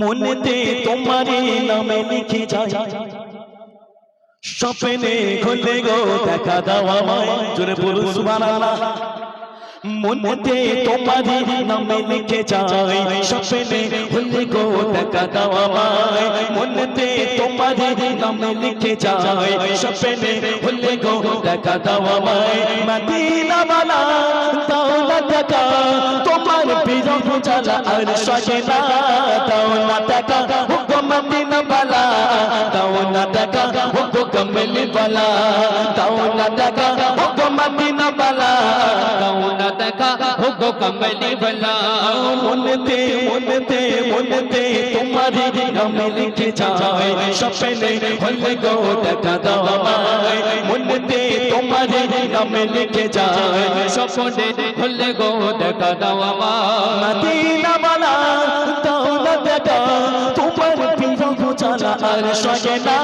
মনেতে তোমারই নামে লিখে যায় স্বপ্নে খুলে গো, দেখা দাও আমায়, জোরে বলুন, সুবহানাল্লাহ। মনেতে তোমারই নামে লিখে যায় স্বপ্নে খুলে গো, দেখা দাও আমায়, মনেতে তোমারই নামে লিখে যায় স্বপ্নে খুলে গো, দেখা দাও আমায়, মদিনা বালা দাওলা টাকা জ্বালা আর সহে না দাও না টাকা হুকুম মদিনা বালা, দাও না টাকা হুকুম কমলি বালা, দাও না টাকা হুকুম মদিনা বালা, দাও না দেখা। হোগো কমলি ভলা মনেতে মনেতে মনেতে তোমারি নাম লিখে যায়। স্বপ্নে হলে গো দেখা দাও মনেতে নাম লিখে যায় স্বপ্নে হলে গো দেখা দাও আমার। বালা না দেখা তোমার বিরহ জ্বালা আর সহে না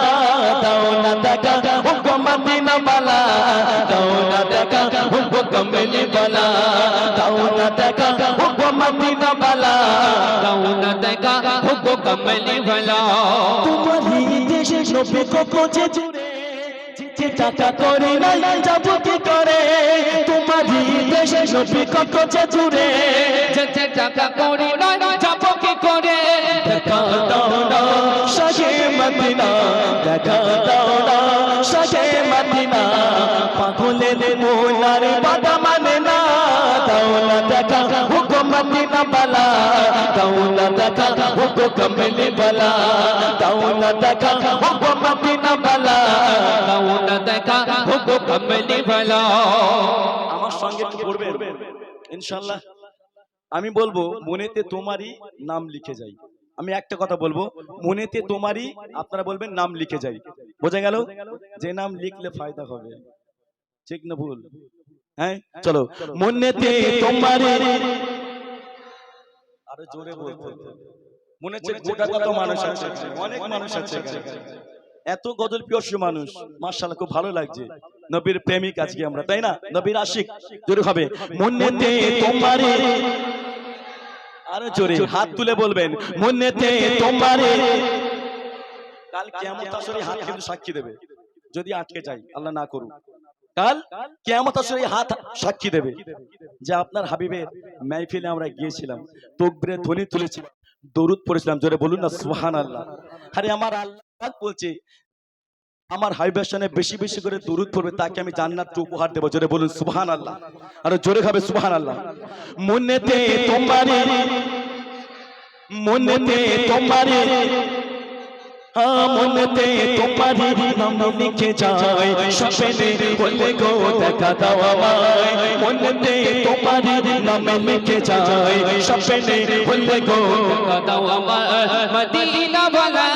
না দেখা হুকুম মদিনা বালা না দেখা হুকুম কমলি বালা না দেখা হুকুম মদিনা বালা দাও না দেখা হোগো কমলি ভলা তোমারই দেশে নবে জুড়ে টাকা করে নাই যাব দেশে নবে কোচে জুড়ে যেতে টাকা করি না যাব কি করে? দেখা দাও না শাহে মদিনা। দেখা দাও না শাহে মদিনা। পাগলের মোলার বাদা মানে না। দাও না দেখা হুকুম মদিনা বালা। দাও না দেখা হুকুম কমলি বালা। দাও না দেখা হুকুম মদিনা বালা। দাও না দেখা হোগো কমলি আমার সঙ্গে একটু পড়বেন। ইনশাল্লাহ আমি বলব মনেতে তোমারই নাম লিখে যাই। আমি একটা কথা বলব মনেতে তোমারই আপনারা বলবেন নাম লিখে যাই। বোঝা গেল? যে নাম লিখলে ফায়দা হবে। ঠিক না ভুল? হ্যাঁ চলো। মনেতে তোমারে আরও জোরে বলতে মনে হচ্ছে গোটা কত মানুষ আছে? অনেক মানুষ আছে এত গজল প্রিয় মানুষ। মার্শাল্লাহ খুব ভালো লাগছে। নবীর প্রেমিক আজকে আমরা তাই না? নবীর আশিক জোরে হবে। মনেতে তোমারে আরও জোরে হাত তুলে বলবেন। মনেতে তোমারে কাল কেমন আসরে হাত কিন্তু সাক্ষী দেবে। যদি আটকে যাই আল্লাহ না করুক। কাল কেমন আসরে হাত সাক্ষী দেবে। যে আপনার হাবিবের মাহফিলে আমরা গিয়েছিলাম তকবিরের ধ্বনি তুলেছিলাম দরুদ পড়েছিলাম জোরে বলুন না সুহান আল্লাহ আরে আমার আল্লাহ বলছে আমার হাবিবের সামনে বেশি বেশি করে দরুদ পড়বে, তাকে আমি জান্নাত উপহার দেবো। জোরে বলুন সুবহান আল্লাহ আর জোরে খাবে সুবহান আল্লাহ মনেতে তোমারে মনেতে তোমারে মনেতে তোমারি নাম লিখে যায়। স্বপ্নে বলে গো, দেখা দাও আমায়। মনেতে তোমারি নাম লিখে যায়। স্বপ্নে বলে গো দাও আমার মদিনা ভলা